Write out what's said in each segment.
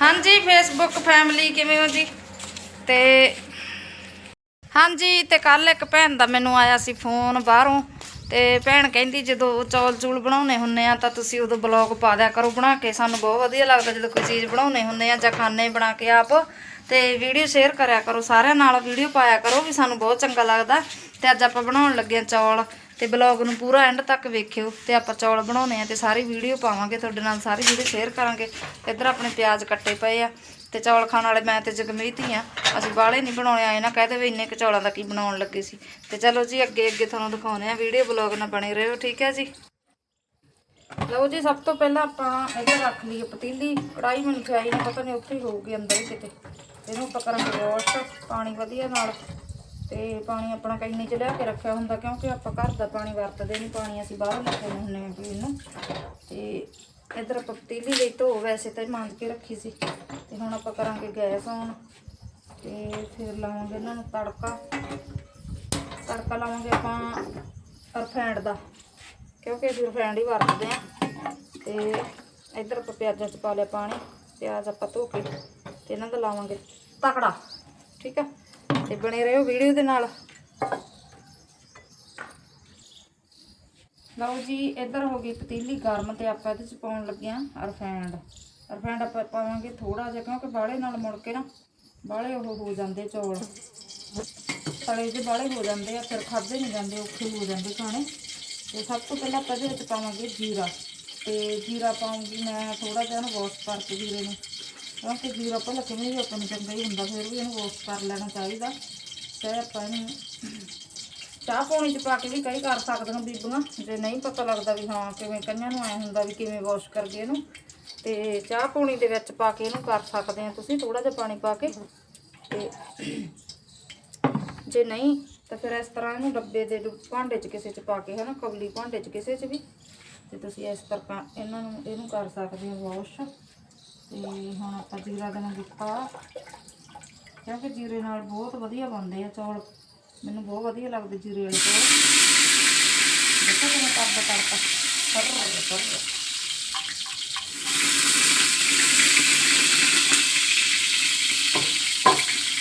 ਹਾਂਜੀ Facebook family ਕਿਵੇਂ ਹੋ ਜੀ? ਤੇ ਹਾਂਜੀ, ਤੇ ਕੱਲ ਇੱਕ ਭੈਣ ਦਾ ਮੈਨੂੰ ਆਇਆ ਸੀ ਫੋਨ ਬਾਹਰੋਂ, ਤੇ ਭੈਣ ਕਹਿੰਦੀ ਜਦੋਂ ਚੌਲ ਚੂਲ ਬਣਾਉਣੇ ਹੁੰਨੇ ਆ ਤਾਂ ਤੁਸੀਂ ਉਦੋਂ ਬਲੌਗ ਪਾ ਦਿਆ ਕਰੋ, ਬਣਾ ਕੇ ਸਾਨੂੰ ਬਹੁਤ ਵਧੀਆ ਲੱਗਦਾ ਜਦੋਂ ਕੋਈ ਚੀਜ਼ ਬਣਾਉਣੇ ਹੁੰਨੇ ਆ ਜਾਂ ਖਾਣੇ ਬਣਾ ਕੇ ਆਪ, ਤੇ ਵੀਡੀਓ ਸ਼ੇਅਰ ਕਰਿਆ ਕਰੋ, ਸਾਰਿਆਂ ਨਾਲ ਵੀਡੀਓ ਪਾਇਆ ਕਰੋ ਵੀ ਸਾਨੂੰ ਬਹੁਤ ਚੰਗਾ ਲੱਗਦਾ, ਤੇ ਅੱਜ ਆਪਾਂ ਬਣਾਉਣ ਲੱਗੇ ਆ ਚੌਲ। ਤੇ ਬਲੌਗ ਨੂੰ ਪੂਰਾ ਐਂਡ ਤੱਕ ਵੇਖਿਓ ਤੇ ਆਪਾਂ ਚੌਲ ਬਣਾਉਣੇ ਆ ਤੇ ਸਾਰੀ ਵੀਡੀਓ ਪਾਵਾਂਗੇ, ਤੁਹਾਡੇ ਨਾਲ ਸਾਰੀ ਵੀਡੀਓ ਸ਼ੇਅਰ ਕਰਾਂਗੇ। ਇੱਧਰ ਆਪਣੇ ਪਿਆਜ਼ ਕੱਟੇ ਪਏ ਆ ਤੇ ਚੌਲ ਖਾਣ ਵਾਲੇ ਮੈਂ ਤੇ ਜਗਮੀਤ ਹੀ ਆ। ਅਸੀਂ ਬਾਹਲੇ ਨਹੀਂ ਬਣਾਉਣੇ, ਆਏ ਨਾ ਕਹਦੇ ਵੀ ਇੰਨੇ ਕੁ ਚੌਲਾਂ ਦਾ ਕੀ ਬਣਾਉਣ ਲੱਗੇ ਸੀ। ਤੇ ਚਲੋ ਜੀ, ਅੱਗੇ ਅੱਗੇ ਤੁਹਾਨੂੰ ਦਿਖਾਉਣੇ ਆ ਵੀਡੀਓ ਬਲੌਗ ਨਾਲ ਬਣੇ ਰਹੋ, ਠੀਕ ਹੈ ਜੀ? ਲਓ ਜੀ, ਸਭ ਤੋਂ ਪਹਿਲਾਂ ਆਪਾਂ ਇੱਧਰ ਰੱਖ ਲਈਏ ਪਤੀਲੀ। ਕੜਾਈ ਮੈਨੂੰ ਚਾਹੀ ਨਾ, ਪਤਾ ਨਹੀਂ ਉੱਥੇ ਹੀ ਹੋਊਗੀ ਅੰਦਰ ਹੀ ਕਿਤੇ। ਇਹਨੂੰ ਆਪਾਂ ਕਰਾਂਗੇ ਵਾਸ਼ ਪਾਣੀ ਵਧੀਆ ਨਾਲ। ਤੇ ਪਾਣੀ ਆਪਣਾ ਕਈਨੇ ਚ ਲਿਆ ਕੇ ਰੱਖਿਆ ਹੁੰਦਾ, ਕਿਉਂਕਿ ਆਪਾਂ ਘਰ ਦਾ ਪਾਣੀ ਵਰਤਦੇ ਨਹੀਂ, ਪਾਣੀ ਅਸੀਂ ਬਾਹਰੋਂ ਲੈ ਕੇ ਆਉਂਦੇ ਹਾਂ ਪੀਣ ਨੂੰ। ਤੇ ਇੱਧਰ ਆਪਾਂ ਪਤੀਲੀ ਲਈ ਧੋ ਵੈਸੇ ਤਾਂ ਮਾਂਜ ਕੇ ਰੱਖੀ ਸੀ, ਤੇ ਹੁਣ ਆਪਾਂ ਕਰਾਂਗੇ ਗੈਸ ਔਨ, ਤੇ ਫਿਰ ਲਾਵਾਂਗੇ ਇਹਨਾਂ ਨੂੰ ਤੜਕਾ। ਤੜਕਾ ਲਾਵਾਂਗੇ ਆਪਾਂ ਰਫੈਂਡ ਦਾ, ਕਿਉਂਕਿ ਅਸੀਂ ਰਫੈਂਡ ਹੀ ਵਰਤਦੇ ਆ ਤੇ ਇੱਧਰ ਆਪਾਂ ਪਿਆਜ਼ਾਂ 'ਚ ਪਾ ਲਿਆ ਪਾਣੀ, ਪਿਆਜ਼ ਆਪਾਂ ਧੋ ਕੇ ਤੇ ਇਹਨਾਂ ਦਾ ਲਾਵਾਂਗੇ ਤਕੜਾ, ਠੀਕ ਹੈ ਤੇ ਬਣੇ ਰਹੋ ਵੀਡੀਓ ਦੇ ਨਾਲ। ਲਓ ਜੀ, ਇੱਧਰ ਹੋ ਗਈ ਪਤੀਲੀ ਗਰਮ ਤੇ ਆਪਾਂ ਇਹਦੇ 'ਚ ਪਾਉਣ ਲੱਗੇ ਆ ਰਫੈਂਡ ਰਫੈਂਡ ਆਪਾਂ ਪਾਵਾਂਗੇ ਥੋੜਾ ਜਿਹਾ, ਕਿਉਂਕਿ ਬਾਲੇ ਨਾਲ ਮੁੜ ਕੇ ਨਾ ਬਾਲੇ ਉਹ ਹੋ ਜਾਂਦੇ ਚੌਲ। ਤਲੇ ਜਿਹੇ ਬਾਲੇ ਹੋ ਜਾਂਦੇ ਆ, ਫਿਰ ਖਾਦੇ ਨਹੀਂ ਜਾਂਦੇ, ਔਖੇ ਹੋ ਜਾਂਦੇ ਖਾਣੇ। ਤੇ ਸਭ ਤੋਂ ਪਹਿਲਾਂ ਆਪਾਂ ਇਹਦੇ ਵਿੱਚ ਪਾਵਾਂਗੇ ਜੀਰਾ। ਤੇ ਜੀਰਾ ਪਾਉਂਗੀ ਮੈਂ ਥੋੜਾ ਜਿਹਾ ਨਾ ਵਾਸ਼ ਕਰਕੇ ਜੀਰੇ ਨੂੰ। ਕਿਉਂਕਿ ਜੀਰਾ ਪਹਿਲਾਂ ਕਿਵੇਂ ਵੀ ਆਪਾਂ ਨੂੰ ਚੰਗਾ ਹੀ ਹੁੰਦਾ, ਫਿਰ ਵੀ ਇਹਨੂੰ ਵਾਸ਼ ਕਰ ਲੈਣਾ ਚਾਹੀਦਾ। ਤੇ ਆਪਾਂ ਇਹਨੂੰ ਚਾਹ ਪਾਣੀ ਚ ਪਾ ਕੇ ਵੀ ਕਈ ਕਰ ਸਕਦੀਆਂ ਬੀਬੀਆਂ, ਜੇ ਨਹੀਂ ਪਤਾ ਲੱਗਦਾ ਵੀ ਹਾਂ ਕਿਵੇਂ ਕਈਆਂ ਨੂੰ ਐ ਹੁੰਦਾ ਵੀ ਕਿਵੇਂ ਵਾਸ਼ ਕਰਗੇ ਇਹਨੂੰ। ਤੇ ਚਾਹ ਪਾਣੀ ਦੇ ਵਿੱਚ ਪਾ ਕੇ ਇਹਨੂੰ ਕਰ ਸਕਦੇ ਆ ਤੁਸੀਂ ਥੋੜਾ ਜਿਹਾ ਪਾਣੀ ਪਾ ਕੇ। ਤੇ ਜੇ ਨਹੀਂ, ਤਾਂ ਫਿਰ ਇਸ ਤਰ੍ਹਾਂ ਇਹਨੂੰ ਡੱਬੇ ਦੇ ਡੁ- ਭਾਂਡੇ 'ਚ ਕਿਸੇ 'ਚ ਪਾ ਕੇ, ਹਨਾ ਕਬਲੀ ਭਾਂਡੇ 'ਚ ਕਿਸੇ 'ਚ ਵੀ। ਤੇ ਤੁਸੀਂ ਇਸ ਤਰ੍ਹਾਂ ਇਹਨਾਂ ਨੂੰ, ਇਹਨੂੰ ਕਰ ਸਕਦੇ ਹੋ ਵਾਸ਼ ਤੇ ਹੁਣ ਆਪਾਂ ਜੀਰਾ ਦੇਵਾਂਗੇ ਪਾ ਕਿਉਂਕਿ ਜੀਰੇ ਨਾਲ ਬਹੁਤ ਵਧੀਆ ਬਣਦੇ ਆ ਚੌਲ। ਮੈਨੂੰ ਬਹੁਤ ਵਧੀਆ ਲੱਗਦੇ ਜੀਰੇ ਵਾਲੇ ਚੌਲ। ਦੇਖੋ ਕਿਵੇਂ ਕਰਦਾ ਤੜਕਾ ਫਰ ਫਰ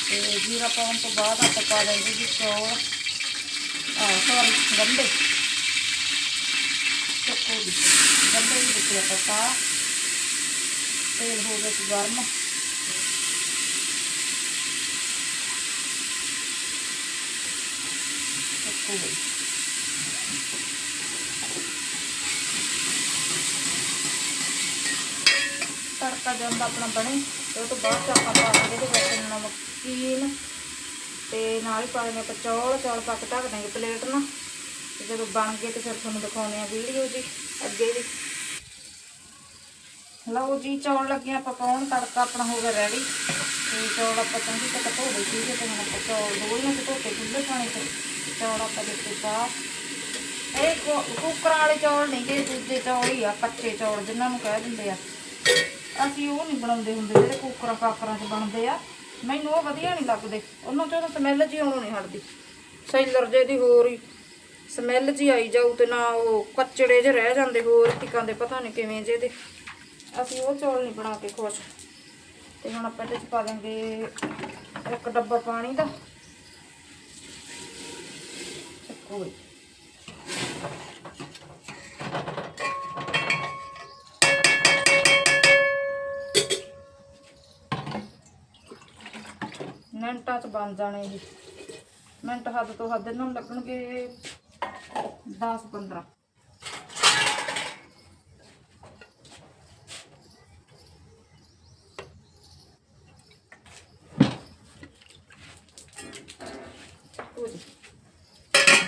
ਤੇ ਜੀਰਾ ਪਾਉਣ ਤੋਂ ਬਾਅਦ ਆਪਾਂ ਪਾ ਦਿੰਦੇ ਜੀ ਚੌਲ। ਆ ਸੌਰੀ, ਗੰਡੇ। ਚੱਕੋ ਦੀ ਗੰਡੇ ਵੀ ਦਿੱਤੇ ਆਪਾਂ ਪਾ। ਤੇਲ ਹੋ ਗਿਆ ਸੀ ਗਰਮ। ਚੱਕੋ ਬਈ ਤੜਕਾ ਜਦੋਂ ਆਪਣਾ ਬਣੇ, ਤੇ ਉਹ ਤੋਂ ਬਾਅਦ 'ਚ ਆਪਾਂ ਪਾਵਾਂਗੇ ਇਹਦੇ ਵਿੱਚ ਨਮਕੀਨ ਤੇ ਨਾਲ ਹੀ ਪਾ ਦੇਣੇ ਆਪਾਂ ਚੌਲ ਚੌਲ ਪਾ ਕੇ ਢੱਕ ਦਾਂਗੇ ਪਲੇਟ ਨਾਲ। ਤੇ ਜਦੋਂ ਬਣ ਗਏ ਤੇ ਫਿਰ ਤੁਹਾਨੂੰ ਦਿਖਾਉਣੇ ਆ ਵੀਡੀਓ ਜੀ, ਅੱਗੇ ਦੀ। ਲਓ ਜੀ, ਚੌਲ ਲੱਗੇ ਆਪਾਂ ਪਾਉਣ, ਤੜਕਾ ਆਪਣਾ ਹੋ ਗਿਆ ਰੈਡੀ ਤੇ ਚੌਲ ਆਪਾਂ ਚੰਗੀ ਤਰ੍ਹਾਂ ਧੋ ਲਏ ਸੀਗੇ ਤੇ ਹੁਣ ਆਪਾਂ ਚੌਲ ਦੋਈਆਂ ਚ ਧੋ ਕੇ ਖੁੱਲੇ ਪਾਣੀ ਤੇ ਚੌਲ ਆਪਾਂ ਦਿੱਤੇ ਪਾ ਇਹ ਕੁੱਕਰਾਂ ਵਾਲੇ ਚੌਲ ਨਹੀਂ ਗੇ, ਦੂਜੇ ਚੌਲ ਹੀ ਆ, ਕੱਚੇ ਚੌਲ ਜਿਨ੍ਹਾਂ ਨੂੰ ਕਹਿ ਦਿੰਦੇ ਆ। ਅਸੀਂ ਉਹ ਨਹੀਂ ਬਣਾਉਂਦੇ ਹੁੰਦੇ ਜਿਹੜੇ ਕੁੱਕਰਾਂ, ਕਾਕਰਾਂ 'ਚ ਬਣਦੇ ਆ। ਮੈਨੂੰ ਉਹ ਵਧੀਆ ਨਹੀਂ ਲੱਗਦੇ। ਉਹਨਾਂ 'ਚੋਂ ਤਾਂ ਸਮੈਲ ਜੀ ਆਉਣੋਂ ਨਹੀਂ ਹਟਦੀ। ਸੈਲਰ ਜੇ ਦੀ ਹੋਰ ਹੀ ਸਮੈਲ ਜੀ ਆਈ ਜਾਊ ਤੇ ਨਾ ਉਹ ਕੱਚੜੇ ਜਿਹੇ ਰਹਿ ਜਾਂਦੇ ਹੋਰ ਟਿਕਾਂ ਦੇ ਪਤਾ ਨਹੀਂ ਕਿਵੇਂ ਜੇ ਦੇ। ਅਸੀਂ ਉਹ ਚੌਲ ਨਹੀਂ ਬਣਾ ਕੇ ਖੁਸ਼। ਤੇ ਹੁਣ ਆਪਾਂ ਇਹਦੇ 'ਚ ਪਾ ਦਾਂਗੇ ਇੱਕ ਡੱਬਾ ਪਾਣੀ ਦਾ। ਚੱਕੋ ਬਈ ਮਿੰਟਾਂ 'ਚ ਬਣ ਜਾਣੇ ਇਹ। ਮਿੰਟ ਹੱਦ ਤੋਂ ਹੱਦ ਇਹਨਾਂ ਨੂੰ ਲੱਗਣਗੇ 10 15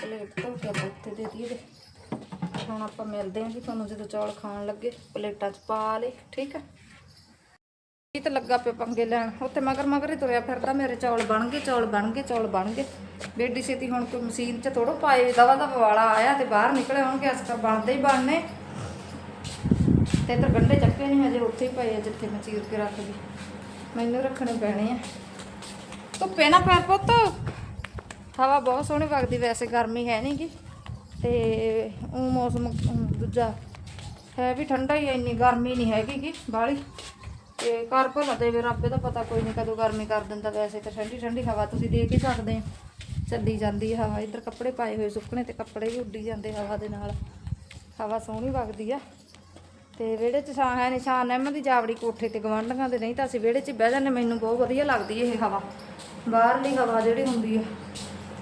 ਪਲੇਟ ਧੋ ਕੇ ਆਪਾਂ ਉੱਤੇ ਦੇ ਹੁਣ ਆਪਾਂ ਮਿਲਦੇ ਹਾਂ ਜੀ ਤੁਹਾਨੂੰ ਜਦੋਂ ਚੌਲ ਖਾਣ ਲੱਗੇ। ਪਲੇਟਾਂ 'ਚ ਪਾ ਲੇ ਠੀਕ ਆ? ਇਹ ਤਾਂ ਲੱਗਾ ਪਿਆ ਪੰਗੇ ਲੈਣ? ਉੱਥੇ ਮਗਰ ਮਗਰ ਹੀ ਤੁਰਿਆ ਫਿਰਦਾ ਮੇਰੇ। ਚੌਲ ਬਣ ਗਏ, ਚੌਲ ਬਣ ਗਏ, ਚੌਲ ਬਣ ਗਏ। ਬੇਡੀ ਛੇਤੀ ਹੁਣ ਕੋਈ ਮਸ਼ੀਨ 'ਚ ਥੋੜੋ ਪਾਏ, ਦਵਾ ਦਾ ਵਾਲਾ ਆਇਆ ਤੇ ਬਾਹਰ ਨਿਕਲੇ ਹੋਣਗੇ। ਅਸ ਤਾਂ ਬਣਦੇ ਹੀ ਬਣਨੇ। ਤੇ ਇੱਧਰ ਗੰਢੇ ਚੱਕੇ ਨਹੀਂ ਹਜੇ, ਉੱਥੇ ਹੀ ਪਏ ਆ ਜਿੱਥੇ ਮੈਂ ਚੀਰ ਕੇ ਰੱਖ ਗਈ। ਮੈਨੂੰ ਰੱਖਣੇ ਪੈਣੇ ਆ। ਧੁੱਪੇ ਨਾ ਪੈਰ ਪੁੱਤ। ਹਵਾ ਬਹੁਤ ਸੋਹਣੀ ਵਗਦੀ, ਵੈਸੇ ਗਰਮੀ ਹੈ ਨਹੀਂ ਗੀ। ਤੇ ਉਹ ਮੌਸਮ ਦੂਜਾ ਹੈ ਵੀ ਠੰਡਾ ਹੀ ਆ, ਇੰਨੀ ਗਰਮੀ ਨਹੀਂ ਹੈਗੀ ਗੀ ਬਾਹਲੀ। ਤੇ ਘਰ ਭਲਾ ਦੇਵੇ ਰੱਬ ਦਾ ਪਤਾ ਕੋਈ ਨਹੀਂ ਕਦੋਂ ਗਰਮੀ ਕਰ ਦਿੰਦਾ। ਵੈਸੇ ਤਾਂ ਠੰਡੀ ਠੰਡੀ ਹਵਾ ਤੁਸੀਂ ਦੇਖ ਹੀ ਸਕਦੇ ਹੋ ਚੱਲੀ ਜਾਂਦੀ ਹਵਾ ਇੱਧਰ ਕੱਪੜੇ ਪਾਏ ਹੋਏ ਸੁੱਕਣੇ ਤੇ ਕੱਪੜੇ ਵੀ ਉੱਡੀ ਜਾਂਦੇ ਹਵਾ ਦੇ ਨਾਲ। ਹਵਾ ਸੋਹਣੀ ਵਗਦੀ ਆ। ਤੇ ਵਿਹੜੇ 'ਚ ਛਾਂ ਹੈ ਨਿਸ਼ਾਨ ਨਹਿਮ ਦੀ ਜਾਵੜੀ ਕੋਠੇ ਤੇ ਗਵਾਂਢੀਆਂ ਦੇ ਨਹੀਂ ਤਾਂ ਅਸੀਂ ਵਿਹੜੇ 'ਚ ਹੀ ਬਹਿ ਜਾਂਦੇ ਮੈਨੂੰ ਬਹੁਤ ਵਧੀਆ ਲੱਗਦੀ ਇਹ ਹਵਾ। ਬਾਹਰਲੀ ਹਵਾ ਜਿਹੜੀ ਹੁੰਦੀ ਆ।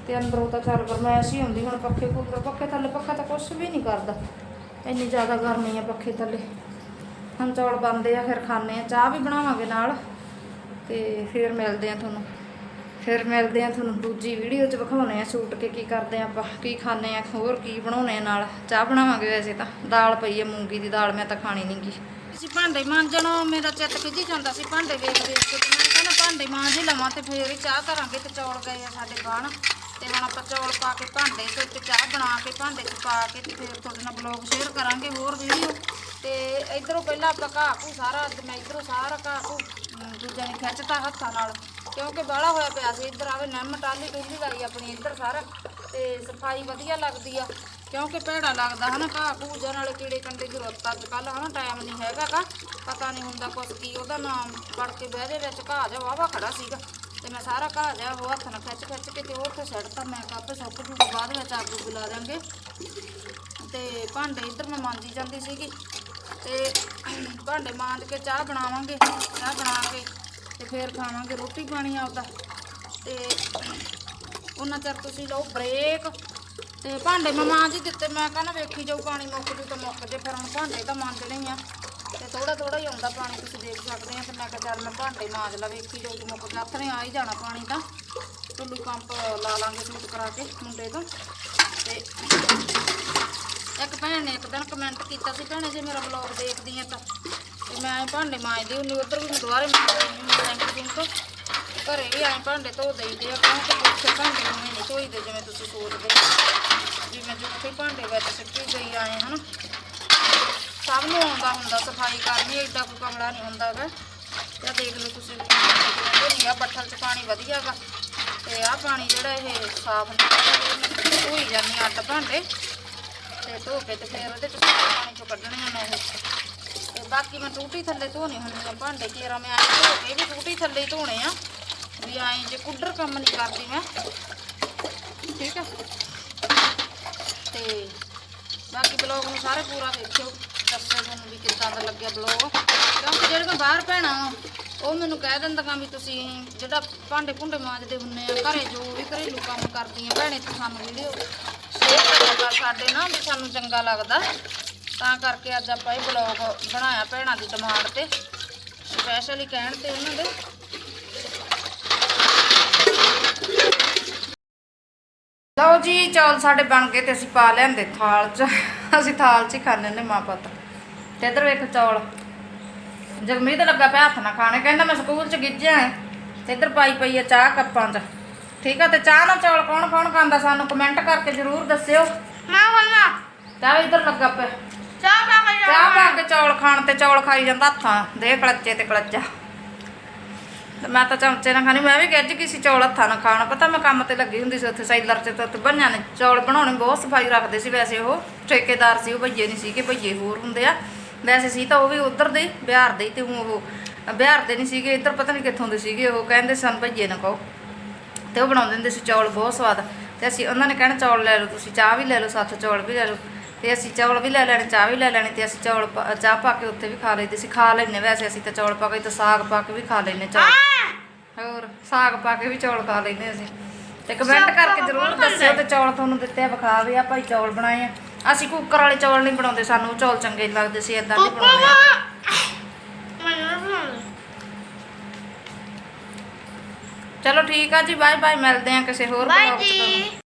ਤੇ ਅੰਦਰੋਂ ਤਾਂ ਚੱਲ ਗਰਮੈਸ਼ ਹੀ ਹੁੰਦੀ, ਹੁਣ ਪੱਖੇ ਕੂਲਰ ਪੱਖੇ ਥੱਲੇ ਪੱਖਾ ਤਾਂ ਕੁਛ ਵੀ ਨਹੀਂ ਕਰਦਾ। ਇੰਨੀ ਜ਼ਿਆਦਾ ਗਰਮੀ ਆ ਪੱਖੇ ਥੱਲੇ। ਹੁਣ ਚੌਲ ਬਣਦੇ ਆ, ਫਿਰ ਖਾਣੇ ਆ। ਚਾਹ ਵੀ ਬਣਾਵਾਂਗੇ ਨਾਲ ਤੇ ਫਿਰ ਮਿਲਦੇ ਆ ਤੁਹਾਨੂੰ। ਫਿਰ ਮਿਲਦੇ ਆ ਤੁਹਾਨੂੰ ਦੂਜੀ ਵੀਡੀਓ 'ਚ ਵਿਖਾਉਣੇ ਆ ਸ਼ੂਟ ਕੇ ਕੀ ਕਰਦੇ ਆ ਆਪਾਂ, ਕੀ ਖਾਣੇ ਆ, ਹੋਰ ਕੀ ਬਣਾਉਣੇ ਆ ਨਾਲ। ਚਾਹ ਬਣਾਵਾਂਗੇ ਵੈਸੇ ਤਾਂ। ਦਾਲ ਪਈ ਆ ਮੂੰਗੀ ਦੀ ਦਾਲ, ਮੈਂ ਤਾਂ ਖਾਣੀ ਨਹੀਂਗੀ ਅਸੀਂ ਭਾਂਡੇ ਮਾਂਜਣੋਂ ਮੇਰਾ ਚਿੱਤ ਖਿੱਚੀ ਜਾਂਦਾ। ਸੀ ਭਾਂਡੇ ਵੇਖ ਵੇਖ ਕੇ ਮੈਂ ਕਹਿੰਦਾ ਭਾਂਡੇ ਮਾਂਜ ਹੀ ਲਵਾਂ ਤੇ ਫੇਰ ਹੀ ਚਾਹ ਕਰਾਂਗੇ ਤੇ ਚੌਲ ਗਏ ਆ ਸਾਡੇ ਬਣ ਤੇ ਹੁਣ ਆਪਾਂ ਚੌਲ ਪਾ ਕੇ ਭਾਂਡੇ ਤੇ ਉੱਤੇ ਚਾਹ ਬਣਾ ਕੇ ਭਾਂਡੇ 'ਚ ਪਾ ਕੇ ਤੇ ਫਿਰ ਤੁਹਾਡੇ ਨਾਲ ਬਲੌਗ ਸ਼ੇਅਰ ਕਰਾਂਗੇ ਹੋਰ ਵੀਡੀਓ ਤੇ ਇਧਰੋਂ ਪਹਿਲਾਂ ਆਪਾਂ ਘਾਹ ਘੂ ਸਾਰਾ ਅੱਜ ਮੈਂ ਇਧਰੋਂ ਸਾਰਾ ਘਾਹ ਘੂ ਅਮ, ਦੂਜਿਆਂ ਨੇ ਖਿੱਚਤਾ ਹੱਥਾਂ ਨਾਲ ਕਿਉਂਕਿ ਬਾਹਲਾ ਹੋਇਆ ਪਿਆ ਸੀ। ਇੱਧਰ ਆਵੇ ਨਿੰਮ ਟਾਲੀ ਟੁੱਲੀ ਲਾਈ ਆਪਣੀ ਇੱਧਰ ਸਾਰਾ ਤੇ ਸਫ਼ਾਈ ਵਧੀਆ ਲੱਗਦੀ ਆ ਕਿਉਂਕਿ ਭੈੜਾ ਲੱਗਦਾ ਹਨਾ ਘਾਹ ਘੂਜਾ ਨਾਲੇ ਕੀੜੇ ਕੰਡੇ ਦੀ ਰੁੱਤ ਅੱਜ ਕੱਲ ਹਨਾ ਟਾਈਮ ਨਹੀਂ ਹੈਗਾ ਗਾ ਪਤਾ ਨਹੀਂ ਹੁੰਦਾ ਕੁਛ ਕੀ ਉਹਦਾ ਨਾਮ ਪੜ ਕੇ ਬਹਿ ਦੇ ਵਿੱਚ ਘਾਹ ਜਾ ਵਾਵਾ ਖੜਾ ਸੀਗਾ। ਤੇ ਮੈਂ ਸਾਰਾ ਘਾਹ ਜਿਹਾ ਉਹ ਹੱਥ ਨਾਲ ਖਿੱਚ ਖਿੱਚ ਕੇ ਤੇ ਉਹ ਉੱਥੇ ਸੱਟਤਾ ਮੈਂ ਕਿਹਾ ਆਪੇ ਸੁੱਕ ਜੂਗਾ, ਬਾਅਦ ਵਿੱਚ ਅੱਗ ਉੱਗ ਦਾਂਗੇ ਤੇ ਭਾਂਡੇ ਇੱਧਰ ਮੈਂ ਮਾਂਜੀ ਜਾਂਦੀ ਸੀਗੀ। ਤੇ ਭਾਂਡੇ ਮਾਂਜ ਕੇ ਚਾਹ ਬਣਾਵਾਂਗੇ, ਚਾਹ ਬਣਾ ਕੇ ਤੇ ਫਿਰ ਖਾਵਾਂਗੇ ਰੋਟੀ ਪਾਣੀ ਆਪਦਾ। ਤੇ ਉਹਨਾਂ ਚਿਰ ਤੁਸੀਂ ਲਓ ਬ੍ਰੇਕ। ਤੇ ਭਾਂਡੇ ਮੈਂ ਮਾਂਜ ਹੀ ਦਿੱਤੇ, ਮੈਂ ਕਹਿੰਦਾ ਵੇਖੀ ਜਾਊ, ਪਾਣੀ ਮੁੱਕ ਜੂ ਤਾਂ ਮੁੱਕ ਜੇ, ਫਿਰ ਹੁਣ ਭਾਂਡੇ ਤਾਂ ਮਾਂਜਣੇ ਹੀ ਆ। ਤੇ ਥੋੜਾ ਥੋੜਾ ਹੀ ਆਉਂਦਾ ਪਾਣੀ, ਤੁਸੀਂ ਦੇਖ ਸਕਦੇ ਆ ਤੇ ਮੈਂ ਕਿਹਾ ਚੱਲ ਮੈਂ ਭਾਂਡੇ ਮਾਂਜ ਲਾ, ਵੇਖੀ ਜਾਊ ਤਾਂ ਮੁੱਕ ਹੱਥ ਨੇ ਆ ਹੀ ਜਾਣਾ ਪਾਣੀ ਤਾਂ। ਟੁੱਲੂ ਪੰਪ ਲਾ ਲਾਂਗੇ ਸੂਟ ਕਰਾ ਕੇ ਮੁੰਡੇ ਤੋਂ। ਤੇ ਇੱਕ ਭੈਣ ਨੇ ਇੱਕ ਦਿਨ ਕਮੈਂਟ ਕੀਤਾ ਸੀ, ਭੈਣੇ ਜੇ ਮੇਰਾ ਬਲੌਗ ਦੇਖਦੀ ਆ ਤਾਂ। ਤੇ ਮੈਂ ਭਾਂਡੇ ਮਾਂਜਦੀ ਹੁੰਦੀ, ਉਧਰ ਵੀ ਮੈਂ ਦੁਬਾਰੇ ਮਾਂਜਦੀ ਹੁੰਦੀ ਤੋਂ। ਘਰੇ ਵੀ ਐਂ ਭਾਂਡੇ ਧੋ ਦਈਦੇ ਆ ਕਿਉਂਕਿ ਪੁੱਛੇ ਭਾਂਡੇ ਨੂੰ ਨਹੀਂ ਧੋਈਦੇ, ਜਿਵੇਂ ਤੁਸੀਂ ਸੋਚਦੇ ਹੋ। ਜਿਵੇਂ ਜੁੱਠੇ ਭਾਂਡੇ ਵਿੱਚ ਸਿੱਟੀ ਗਈ ਆਏ, ਹਨ। ਸਭ ਨੂੰ ਆਉਂਦਾ ਹੁੰਦਾ, ਸਫ਼ਾਈ ਕਰਨੀ ਐਡਾ ਕੋਈ ਕਮਲਾ ਨਹੀਂ ਹੁੰਦਾ ਗਾ। ਤੇ ਆਹ ਦੇਖ ਲਓ ਤੁਸੀਂ ਨਹੀਂ ਆ, ਬੱਠਲ 'ਚ ਪਾਣੀ ਵਧੀਆ ਗਾ। ਤੇ ਆਹ ਪਾਣੀ ਜਿਹੜਾ ਇਹ ਸਾਫ਼ ਨਹੀਂ ਧੋਈ ਜਾਂਦੀ ਅੱਡ ਭਾਂਡੇ। ਤੇ ਧੋ ਕੇ ਤੇ ਫਿਰ ਉਹਦੇ ਚ ਸਾਰਾ ਪਾਣੀ ਚੋਂ ਕੱਢਣੀਆਂ ਨੇ ਉਹ ਤੇ ਬਾਕੀ ਮੈਂ ਟੂਟੀ ਥੱਲੇ ਧੋਣੇ ਹੁੰਦੇ ਆ ਭਾਂਡੇ, ਕੇਰਾ ਮੈਂ ਆਏ ਧੋ ਕੇ ਵੀ ਟੂਟੀ ਥੱਲੇ ਹੀ ਧੋਣੇ ਆ। ਵੀ ਆਏ ਜੇ ਕੁੱਡਰ ਕੰਮ ਨਹੀਂ ਕਰਦੀ ਮੈਂ। ਠੀਕ ਆ? ਤੇ ਬਾਕੀ ਬਲੌਗ ਨੂੰ ਸਾਰੇ ਪੂਰਾ ਦੇਖਿਓ। ਦੱਸਿਓ ਤੁਹਾਨੂੰ ਵੀ ਕਿੱਦਾਂ ਦਾ ਲੱਗਿਆ ਬਲੌਗ ਕਿਉਂਕਿ ਜਿਹੜੀਆਂ ਬਾਹਰ ਭੈਣਾਂ ਵਾਂ, ਉਹ ਮੈਨੂੰ ਕਹਿ ਦਿੰਦੀਆਂ ਵੀ ਤੁਸੀਂ ਜਿਹੜਾ ਭਾਂਡੇ ਭੁੰਡੇ ਮਾਂਜਦੇ ਹੁੰਨੇ ਆ ਘਰੇ ਜੋ ਵੀ ਘਰੇਲੂ ਕੰਮ ਕਰਦੀਆਂ ਭੈਣੇ ਤੂੰ ਸਾਨੂੰ ਵੀਡੀਓ ਸ਼ੇਅਰ ਕਰਿਆ ਸਾਡੇ ਨਾਲ ਵੀ ਸਾਨੂੰ ਚੰਗਾ ਲੱਗਦਾ। ਤਾਂ ਕਰਕੇ ਅੱਜ ਆਪਾਂ ਇਹ ਬਲੌਗ ਬਣਾਇਆ ਭੈਣਾਂ ਦੀ ਡਿਮਾਂਡ ਤੇ ਸਪੈਸ਼ਲੀ ਕਹਿਣ ਤੇ ਉਹਨਾਂ ਦੇ। ਲਓ ਜੀ ਚੌਲ ਸਾਡੇ ਬਣ ਗਏ ਤੇ ਅਸੀਂ ਪਾ ਲਿਆਂਦੇ ਥਾਲ 'ਚ ਅਸੀਂ ਥਾਲ 'ਚ ਹੀ ਖਾਣੇ ਨੇ ਮਾਂ ਪੁੱਤ। ਤੇ ਇਧਰ ਵੇਖ ਚੌਲ। ਜਗਮੀਤ ਲੱਗਾ ਪਿਆ ਹੱਥ ਨਾਲ ਖਾਣੇ ਕਹਿੰਦਾ ਮੈਂ ਸਕੂਲ 'ਚ ਗਿੱਜਿਆ ਐ ਤੇ ਇਧਰ ਪਾਈ ਪਈ ਆ ਚਾਹ ਕੱਪਾਂ 'ਚ। ਠੀਕ ਆ ਤੇ ਚਾਹ ਨਾਲ ਚੌਲ ਕੌਣ ਕੌਣ ਖਾਂਦਾ ਸਾਨੂੰ ਕਮੈਂਟ ਕਰਕੇ ਜ਼ਰੂਰ ਦੱਸਿਓ। ਮੈਂ ਬੋਲਣਾ ਚਾਹ ਇੱਧਰ ਲੱਗਾ ਪਿਆ। ਚਾਹ ਪਾ ਕੇ ਚਾਹ ਪਾ ਕੇ ਚੌਲ ਖਾਣ ਤੇ ਚੌਲ ਖਾਈ ਜਾਂਦਾ ਹੱਥਾਂ। ਦੇ ਕਲੱਚੇ ਤੇ ਕਲੱਚਾ। ਤੇ ਮੈਂ ਤਾਂ ਚਮਚੇ ਨਾਲ ਖਾਣੀ ਮੈਂ ਵੀ ਗੱਜ ਗਈ ਸੀ ਚੌਲ ਹੱਥਾਂ ਨਾਲ ਖਾਣਾ। ਪਤਾ ਮੈਂ ਕੰਮ ਤੇ ਲੱਗੀ ਹੁੰਦੀ ਸੀ ਉੱਥੇ ਸਾਈਲਰ 'ਚ ਤੇ ਉੱਥੇ ਬੰਨਿਆਂ ਨੇ। ਚੌਲ ਬਣਾਉਣੇ ਬਹੁਤ ਸਫ਼ਾਈ ਰੱਖਦੇ ਸੀ ਵੈਸੇ ਉਹ। ਠੇਕੇਦਾਰ ਸੀ ਉਹ ਭਈਏ ਨਹੀਂ ਸੀ ਕਿ ਭਈਏ ਹੋਰ ਹੁੰਦੇ ਆ। ਵੈਸੇ ਸੀ ਤਾਂ ਉਹ ਵੀ ਉਧਰ ਦੇ ਬਿਹਾਰ ਦੇ ਤੇ ਉਹ ਬਿਹਾਰ ਦੇ ਨਹੀਂ ਸੀਗੇ ਇੱਧਰ ਪਤਾ ਨਹੀਂ ਕਿੱਥੋਂ ਦੇ ਸੀਗੇ ਉਹ ਕਹਿੰਦੇ ਸਨ ਭਈਏ ਨਾ ਕਹੋ ਤੇ ਉਹ ਬਣਾਉਂਦੇ ਹੁੰਦੇ ਸੀ ਚੌਲ ਬਹੁਤ ਸਵਾਦ। ਤੇ ਅਸੀਂ ਉਹਨਾਂ ਨੇ ਕਹਿਣਾ ਚੌਲ ਲੈ ਲਓ ਤੁਸੀਂ ਚਾਹ ਵੀ ਲੈ ਲਓ ਸਾਥ ਚੌਲ ਵੀ ਲੈ ਲਓ। ਤੇ ਅਸੀਂ ਚੌਲ ਵੀ ਲੈ ਲੈਣੇ ਚਾਹ ਵੀ ਲੈ ਲੈਣੀ ਤੇ ਅਸੀਂ ਚੌਲ ਪਾ- ਚਾਹ ਪਾ ਕੇ ਉੱਥੇ ਵੀ ਖਾ ਲਈਦੇ ਸੀ ਖਾ ਲੈਨੇ ਵੈਸੇ ਅਸੀਂ ਤਾਂ ਚੌਲ ਪਾ ਕੇ ਤੇ ਸਾਗ ਪਾ ਕੇ ਵੀ ਖਾ ਲੈਨੇ ਚੌਲ। ਹੋਰ ਸਾਗ ਪਾ ਕੇ ਵੀ ਚੌਲ ਖਾ ਲੈਨੇ ਅਸੀਂ। ਤੇ ਕਮੈਂਟ ਕਰਕੇ ਜ਼ਰੂਰ ਦੱਸਿਓ ਤੇ ਚੌਲ ਤੁਹਾਨੂੰ ਦਿੱਤੇ ਆ ਵਿਖਾ ਵੀ ਆ ਭਾਈ ਚੌਲ ਬਣਾਏ ਆ। ਅਸੀਂ ਕੁੱਕਰ ਵਾਲੇ ਚੌਲ ਨਹੀਂ ਬਣਾਉਂਦੇ ਸਾਨੂੰ ਉਹ ਚੌਲ ਚੰਗੇ ਲੱਗਦੇ ਸੀ ਇਦਾਂ ਦੇ ਬਣਾਉਂਦੇ। ਆ ਚਲੋ ਠੀਕ ਆ ਜੀ ਬਾਏ ਬਾਏ ਮਿਲਦੇ ਆ ਕਿਸੇ ਹੋਰ ਬਾਏ vlog 'ਚ। ਤੁਹਾਨੂੰ। ਜੀ।